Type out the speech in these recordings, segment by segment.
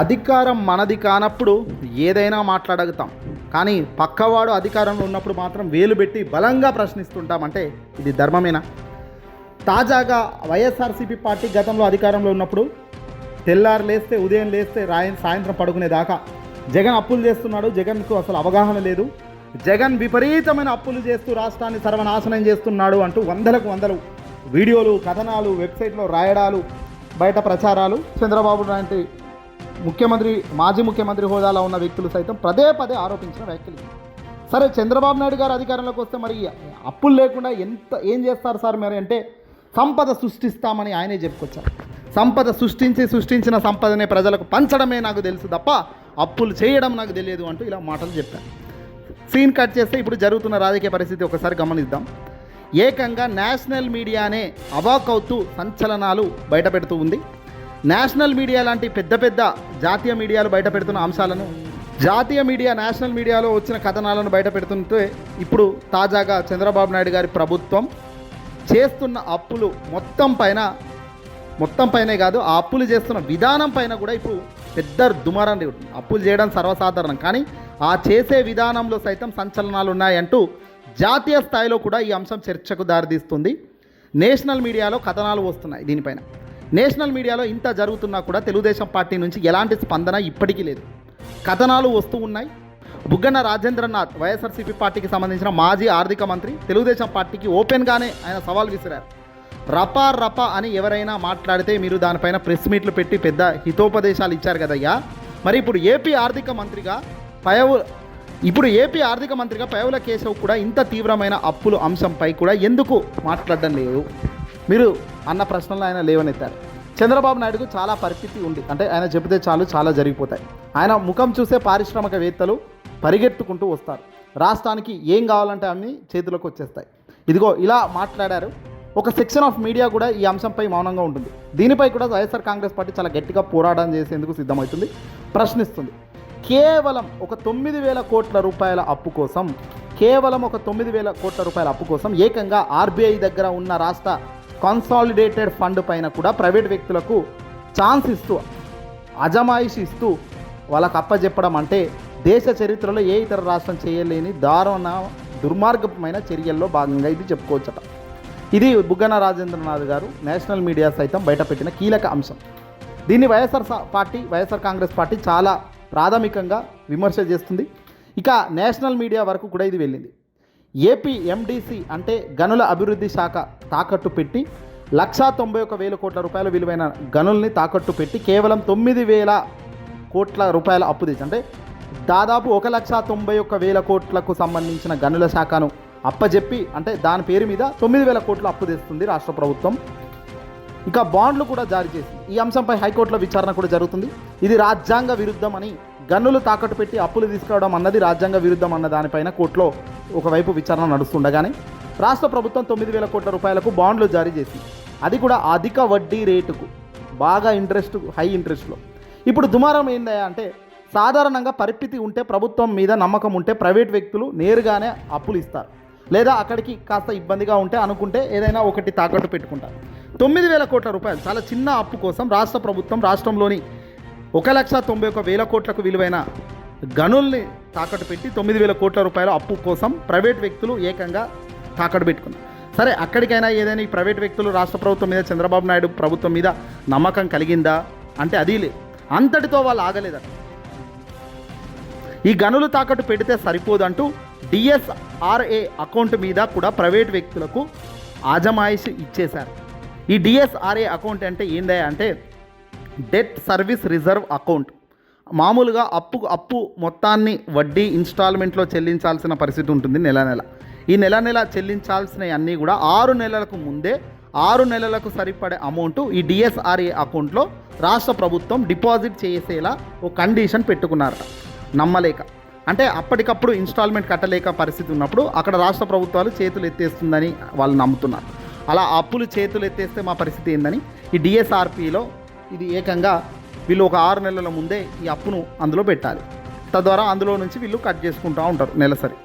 అధికారం మనది కానప్పుడు ఏదైనా మాట్లాడగతాం. కానీ పక్కవాడు అధికారంలో ఉన్నప్పుడు మాత్రం వేలు పెట్టి బలంగా ప్రశ్నిస్తుంటామంటే ఇది ధర్మమేనా? తాజాగా వైఎస్ఆర్సీపీ పార్టీ గతంలో అధికారంలో ఉన్నప్పుడు తెల్లారు లేస్తే ఉదయం లేస్తే రాయ సాయంత్రం పడుకునేదాకా జగన్ అప్పులు చేస్తున్నాడు. జగన్కు అసలు అవగాహన లేదు. జగన్ విపరీతమైన అప్పులు చేస్తూ రాష్ట్రాన్ని సర్వనాశనం చేస్తున్నాడు అంటూ వందలకు వందలు వీడియోలు కథనాలు వెబ్సైట్లో రాయడాలు బయట ప్రచారాలు చంద్రబాబు లాంటి ముఖ్యమంత్రి మాజీ ముఖ్యమంత్రి హోదాలో ఉన్న వ్యక్తులు సైతం పదే పదే ఆరోపించిన వ్యాఖ్యలు. సరే చంద్రబాబు నాయుడు గారు అధికారంలోకి వస్తే మరి అప్పులు లేకుండా ఎంత ఏం చేస్తారు సార్ మరి అంటే సంపద సృష్టిస్తామని ఆయనే చెప్పుకొచ్చారు. సంపద సృష్టించి సృష్టించిన సంపదనే ప్రజలకు పంచడమే నాకు తెలుసు తప్ప అప్పులు చేయడం నాకు తెలియదు అంటూ ఇలా మాటలు చెప్పారు. సీన్ కట్ చేస్తే ఇప్పుడు జరుగుతున్న రాజకీయ పరిస్థితి ఒకసారి గమనిద్దాం. ఏకంగా నేషనల్ మీడియానే అవాక్ అవుతూ సంచలనాలు బయటపెడుతూ ఉంది. నేషనల్ మీడియా లాంటి పెద్ద పెద్ద జాతీయ మీడియాలు బయట పెడుతున్న అంశాలను జాతీయ మీడియా నేషనల్ మీడియాలో వచ్చిన కథనాలను బయట పెడుతుంటే ఇప్పుడు తాజాగా చంద్రబాబు నాయుడు గారి ప్రభుత్వం చేస్తున్న అప్పులు మొత్తం పైన మొత్తం పైనే కాదు ఆ అప్పులు చేస్తున్న విధానం పైన కూడా ఇప్పుడు పెద్ద దుమారం అప్పులు చేయడం సర్వసాధారణం. కానీ ఆ చేసే విధానంలో సైతం సంచలనాలు ఉన్నాయంటూ జాతీయ స్థాయిలో కూడా ఈ అంశం చర్చకు దారితీస్తుంది. నేషనల్ మీడియాలో కథనాలు వస్తున్నాయి దీనిపైన. నేషనల్ మీడియాలో ఇంత జరుగుతున్నా కూడా తెలుగుదేశం పార్టీ నుంచి ఎలాంటి స్పందన ఇప్పటికీ లేదు. కథనాలు వస్తూ ఉన్నాయి. బుగ్గన రాజేంద్రనాథ్ వైఎస్ఆర్సీపీ పార్టీకి సంబంధించిన మాజీ ఆర్థిక మంత్రి తెలుగుదేశం పార్టీకి ఓపెన్గానే ఆయన సవాల్ విసిరారు. రపా రప అని ఎవరైనా మాట్లాడితే మీరు దానిపైన ప్రెస్ మీట్లు పెట్టి పెద్ద హితోపదేశాలు ఇచ్చారు కదయ్యా. మరి ఇప్పుడు ఏపీ ఆర్థిక మంత్రిగా పయవు ఇప్పుడు ఏపీ ఆర్థిక మంత్రిగా పయవుల కేశవ్ కూడా ఇంత తీవ్రమైన అప్పుల అంశంపై కూడా ఎందుకు మాట్లాడడం లేదు? మీరు అన్న ప్రశ్నలు ఆయన లేవనెత్తారు. చంద్రబాబు నాయుడుకు చాలా పరిస్థితి ఉంది. అంటే ఆయన చెబితే చాలు చాలా జరిగిపోతాయి. ఆయన ముఖం చూసే పారిశ్రామికవేత్తలు పరిగెత్తుకుంటూ వస్తారు. రాష్ట్రానికి ఏం కావాలంటే అన్ని చేతిలోకి వచ్చేస్తాయి. ఇదిగో ఇలా మాట్లాడారు. ఒక సెక్షన్ ఆఫ్ మీడియా కూడా ఈ అంశంపై మౌనంగా ఉంటుంది. దీనిపై కూడా వైఎస్ఆర్ కాంగ్రెస్ పార్టీ చాలా గట్టిగా పోరాటం చేసేందుకు సిద్ధమవుతుంది. ప్రశ్నిస్తుంది. కేవలం ఒక తొమ్మిది వేల కోట్ల రూపాయల అప్పు కోసం కేవలం ఒక తొమ్మిది వేల కోట్ల రూపాయల అప్పు కోసం ఏకంగా ఆర్బీఐ దగ్గర ఉన్న రాష్ట్ర కన్సాలిడేటెడ్ ఫండ్ పైన కూడా ప్రైవేట్ వ్యక్తులకు ఛాన్స్ ఇస్తూ అజమాయిషి ఇస్తూ వాళ్ళకు అప్పజెప్పడం అంటే దేశ చరిత్రలో ఏ ఇతర రాష్ట్రం చేయలేని దారుణ దుర్మార్గమైన చర్యల్లో భాగంగా ఇది చెప్పుకోవచ్చట. ఇది బుగ్గన రాజేంద్రనాథ్ గారు నేషనల్ మీడియా సైతం బయటపెట్టిన కీలక అంశం. దీన్ని YSR party YSR Congress party చాలా ప్రాథమికంగా విమర్శ చేస్తుంది. ఇక నేషనల్ మీడియా వరకు కూడా ఇది వెళ్ళింది. ఏపీ ఎండిసి అంటే గనుల అభివృద్ధి శాఖ తాకట్టు పెట్టి లక్షా తొంభై ఒక వేల కోట్ల రూపాయల విలువైన గనుల్ని తాకట్టు పెట్టి కేవలం తొమ్మిది వేల కోట్ల రూపాయల అప్పు తీసి అంటే దాదాపు ఒక లక్ష తొంభై ఒక్క వేల కోట్లకు సంబంధించిన గనుల శాఖను అప్పజెప్పి అంటే దాని పేరు మీద తొమ్మిది వేల కోట్లు అప్పు తెస్తుంది రాష్ట్ర ప్రభుత్వం. ఇక బాండ్లు కూడా జారీ చేసింది. ఈ అంశంపై హైకోర్టులో విచారణ కూడా జరుగుతుంది. ఇది రాజ్యాంగ విరుద్ధమని గన్నులు తాకట్టు పెట్టి అప్పులు తీసుకురావడం అన్నది రాజ్యాంగ విరుద్ధం అన్న దానిపైన కోర్టులో ఒకవైపు విచారణ నడుస్తుండగానే రాష్ట్ర ప్రభుత్వం తొమ్మిది వేల కోట్ల రూపాయలకు బాండ్లు జారీ చేసింది. అది కూడా అధిక వడ్డీ రేటుకు బాగా ఇంట్రెస్ట్ హై ఇంట్రెస్ట్లో. ఇప్పుడు దుమారం ఏందయ్యా అంటే సాధారణంగా పరిస్థితి ఉంటే ప్రభుత్వం మీద నమ్మకం ఉంటే ప్రైవేట్ వ్యక్తులు నేరుగానే అప్పులు ఇస్తారు. లేదా అక్కడికి కాస్త ఇబ్బందిగా ఉంటే అనుకుంటే ఏదైనా ఒకటి తాకట్టు పెట్టుకుంటారు. తొమ్మిది వేల కోట్ల రూపాయలు చాలా చిన్న అప్పు కోసం రాష్ట్ర ప్రభుత్వం రాష్ట్రంలోని ఒక లక్ష తొంభై ఒక వేల కోట్లకు విలువైన గనుల్ని తాకట్టు పెట్టి తొమ్మిది వేల కోట్ల రూపాయల అప్పు కోసం ప్రైవేట్ వ్యక్తులు ఏకంగా తాకట్టు పెట్టుకున్నారు. సరే అక్కడికైనా ఏదైనా ఈ ప్రైవేట్ వ్యక్తులు రాష్ట్ర ప్రభుత్వం మీద చంద్రబాబు నాయుడు ప్రభుత్వం మీద నమ్మకం కలిగిందా? అంటే అది లేదు అంతటితో వాళ్ళు ఆగలేదట. ఈ గనులు తాకట్టు పెడితే సరిపోదంటూ డిఎస్ఆర్ఏ అకౌంట్ మీద కూడా ప్రైవేట్ వ్యక్తులకు ఆజమాయిషి ఇచ్చేశారు. ఈ డిఎస్ఆర్ఏ అకౌంట్ అంటే ఏందా అంటే డెట్ సర్వీస్ రిజర్వ్ అకౌంట్. మామూలుగా అప్పు అప్పు మొత్తాన్ని వడ్డీ ఇన్స్టాల్మెంట్లో చెల్లించాల్సిన పరిస్థితి ఉంటుంది నెల నెల. ఈ నెల నెల చెల్లించాల్సినవి అన్నీ కూడా ఆరు నెలలకు ముందే ఆరు నెలలకు సరిపడే అమౌంట్ ఈ డిఎస్ఆర్ఏ అకౌంట్లో రాష్ట్ర ప్రభుత్వం డిపాజిట్ చేసేలా ఓ కండిషన్ పెట్టుకున్నారట నమ్మలేక. అంటే అప్పటికప్పుడు ఇన్స్టాల్మెంట్ కట్టలేక పరిస్థితి ఉన్నప్పుడు అక్కడ రాష్ట్ర ప్రభుత్వాలు చేతులు ఎత్తేస్తుందని వాళ్ళు నమ్ముతున్నారు. అలా అప్పులు చేతులు ఎత్తేస్తే మా పరిస్థితి ఏందని ఈ డిఎస్ఆర్పిలో ఇది ఏకంగా వీళ్ళు ఒక ఆరు నెలల ముందే ఈ అప్పును అందులో పెట్టాలి. తద్వారా అందులో నుంచి వీళ్ళు కట్ చేసుకుంటూ ఉంటారు నెలసరి.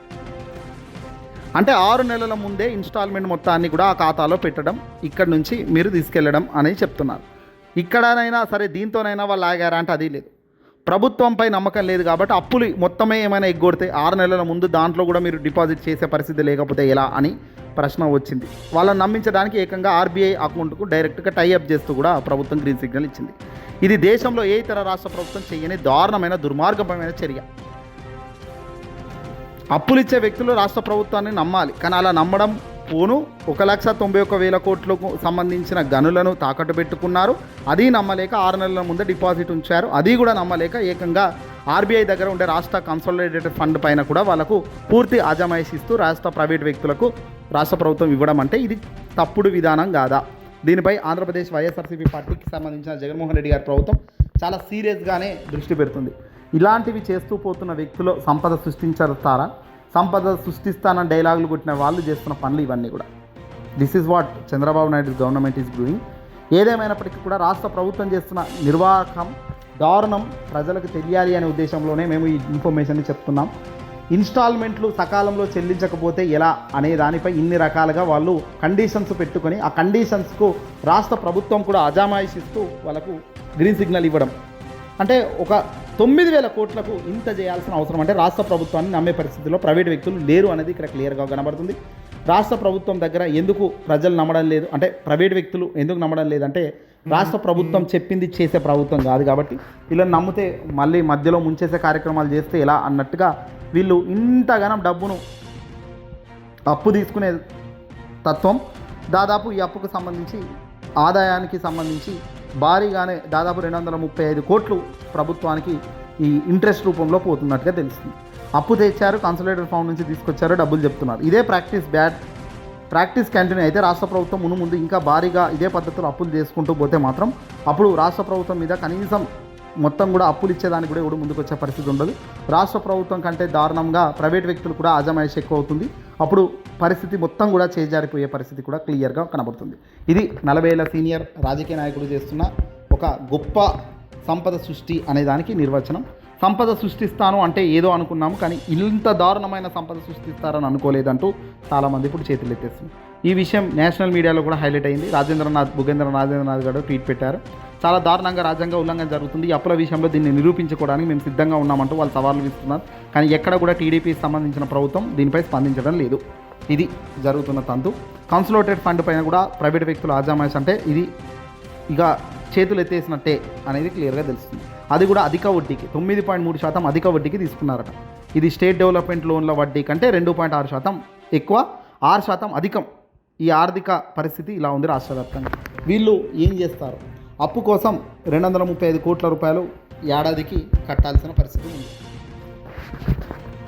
అంటే ఆరు నెలల ముందే ఇన్స్టాల్మెంట్ మొత్తాన్ని కూడా ఆ ఖాతాలో పెట్టడం ఇక్కడ నుంచి మీరు తీసుకెళ్ళడం అని చెప్తున్నారు. ఇక్కడనైనా సరే దీంతోనైనా వాళ్ళు ఆగారా అంటే అది లేదు. ప్రభుత్వంపై నమ్మకం లేదు కాబట్టి అప్పులు మొత్తమే ఏమైనా ఎగ్గొడితే ఆరు నెలల ముందు దాంట్లో కూడా మీరు డిపాజిట్ చేసే పరిస్థితి లేకపోతే ఎలా అని ప్రశ్న వచ్చింది. వాళ్ళని నమ్మించడానికి ఏకంగా ఆర్బీఐ అకౌంట్కు డైరెక్ట్గా టైఅప్ చేస్తూ కూడా ప్రభుత్వం గ్రీన్ సిగ్నల్ ఇచ్చింది. ఇది దేశంలో ఏ ఇతర రాష్ట్ర ప్రభుత్వం చేయని దారుణమైన దుర్మార్గమైన చర్య. అప్పులు ఇచ్చే వ్యక్తులు రాష్ట్ర ప్రభుత్వాన్ని నమ్మాలి. కానీ అలా నమ్మడం పోను ఒక లక్ష తొంభై ఒక్క వేల కోట్లకు సంబంధించిన గనులను తాకట్టు పెట్టుకున్నారు. అది నమ్మలేక ఆరు నెలల ముందే డిపాజిట్ ఉంచారు. అది కూడా నమ్మలేక ఏకంగా ఆర్బీఐ దగ్గర ఉండే రాష్ట్ర కన్సాలిడేటెడ్ ఫండ్ పైన కూడా వాళ్ళకు పూర్తి అజమాయిషిస్తూ రాష్ట్ర ప్రైవేట్ వ్యక్తులకు రాష్ట్ర ప్రభుత్వం ఇవ్వడం అంటే ఇది తప్పుడు విధానం కాదా? దీనిపై ఆంధ్రప్రదేశ్ వైఎస్ఆర్సీపీ పార్టీకి సంబంధించిన జగన్మోహన్ రెడ్డి గారి ప్రభుత్వం చాలా సీరియస్గానే దృష్టి పెడుతుంది. ఇలాంటివి చేస్తూ పోతున్న వ్యక్తులు సంపద సృష్టించారా సంపద సృష్టిస్తానని డైలాగులు కొట్టిన వాళ్ళు చేస్తున్న పనులు ఇవన్నీ కూడా. This is what Chandrababu Naidu government is doing ఏదేమైనప్పటికీ కూడా రాష్ట్ర ప్రభుత్వం చేస్తున్న నిర్వాహకం దారుణం ప్రజలకు తెలియాలి అనే ఉద్దేశంలోనే మేము ఈ ఇన్ఫర్మేషన్ని చెప్తున్నాం. ఇన్స్టాల్మెంట్లు సకాలంలో చెల్లించకపోతే ఎలా అనే దానిపై ఇన్ని రకాలుగా వాళ్ళు కండిషన్స్ పెట్టుకొని ఆ కండిషన్స్కు రాష్ట్ర ప్రభుత్వం కూడా అజామాయిషిస్తూ వాళ్ళకు గ్రీన్ సిగ్నల్ ఇవ్వడం. అంటే ఒక తొమ్మిది వేల కోట్లకు ఇంత చేయాల్సిన అవసరం అంటే రాష్ట్ర ప్రభుత్వాన్ని నమ్మే పరిస్థితిలో ప్రైవేట్ వ్యక్తులు లేరు అనేది ఇక్కడ క్లియర్గా కనబడుతుంది. రాష్ట్ర ప్రభుత్వం దగ్గర ఎందుకు ప్రజలు నమ్మడం లేదు? అంటే ప్రైవేట్ వ్యక్తులు ఎందుకు నమ్మడం లేదంటే రాష్ట్ర ప్రభుత్వం చెప్పింది చేసే ప్రభుత్వం కాదు కాబట్టి వీళ్ళని నమ్మితే మళ్ళీ మధ్యలో ముంచేసే కార్యక్రమాలు చేస్తే ఎలా అన్నట్టుగా వీళ్ళు ఇంతగానం డబ్బును అప్పు తీసుకునే తత్వం దాదాపు ఈ అప్పుకు సంబంధించి ఆదాయానికి సంబంధించి భారీగానే దాదాపు రెండు వందల ముప్పై ఐదు కోట్లు ప్రభుత్వానికి ఈ ఇంట్రెస్ట్ రూపంలో పోతున్నట్టుగా తెలుస్తుంది. అప్పు తెచ్చారు కన్సల్టేటర్ ఫౌండ్ నుంచి తీసుకొచ్చారు డబ్బులు చెప్తున్నారు. ఇదే ప్రాక్టీస్ బ్యాడ్ ప్రాక్టీస్ కంటిన్యూ అయితే రాష్ట్ర ప్రభుత్వం మును ముందు ఇంకా భారీగా ఇదే పద్ధతిలో అప్పులు చేసుకుంటూ పోతే మాత్రం అప్పుడు రాష్ట్ర ప్రభుత్వం మీద కనీసం మొత్తం కూడా అప్పులు ఇచ్చేదానికి కూడా ఎవడు ముందుకు వచ్చే పరిస్థితి ఉండదు. రాష్ట్ర ప్రభుత్వం కంటే దారుణంగా ప్రైవేట్ వ్యక్తులు కూడా అజమాయిషి ఎక్కువ అవుతుంది అప్పుడు పరిస్థితి మొత్తం కూడా చేజారిపోయే పరిస్థితి కూడా క్లియర్గా కనబడుతుంది. ఇది నలభై ఏళ్ళ సీనియర్ రాజకీయ నాయకుడు చేస్తున్న ఒక గొప్ప సంపద సృష్టి అనే దానికి నిర్వచనం. సంపద సృష్టిస్తాను అంటే ఏదో అనుకున్నాము కానీ ఇంత దారుణమైన సంపద సృష్టిస్తారని అనుకోలేదంటూ చాలామంది ఇప్పుడు చేతులు ఎత్తేస్తుంది ఈ విషయం నేషనల్ మీడియాలో కూడా హైలైట్ అయింది. రాజేంద్రనాథ్ భుగేంద్ర రాజేంద్రనాథ్ గారు ట్వీట్ పెట్టారు. చాలా దారుణంగా రాజ్యాంగ ఉల్లంఘన జరుగుతుంది. ఈ అప్పుల విషయంలో దీన్ని నిరూపించుకోవడానికి మేము సిద్ధంగా ఉన్నామంటూ వాళ్ళు సవాళ్ళు విస్తున్నారు. కానీ ఎక్కడ కూడా టీడీపీకి సంబంధించిన ప్రభుత్వం దీనిపై స్పందించడం లేదు. ఇది జరుగుతున్న తంతు. కన్సులేటెడ్ ఫండ్ పైన కూడా ప్రైవేట్ వ్యక్తులు ఆజామాయిష్ అంటే ఇది ఇక చేతులు ఎత్తేసినట్టే అనేది క్లియర్గా తెలుస్తుంది. అది కూడా అధిక వడ్డీకి తొమ్మిది పాయింట్ మూడు శాతం అధిక వడ్డీకి తీసుకున్నారట. ఇది స్టేట్ డెవలప్మెంట్ లోన్ల వడ్డీ కంటే రెండు పాయింట్ ఆరు శాతం ఎక్కువ ఆరు శాతం అధికం. ఈ ఆర్థిక పరిస్థితి ఇలా ఉంది రాష్ట్ర వ్యాప్తంగా. వీళ్ళు ఏం చేస్తారు? అప్పు కోసం రెండు వందల ముప్పై ఐదు కోట్ల రూపాయలు ఏడాదికి కట్టాల్సిన పరిస్థితి ఉంది.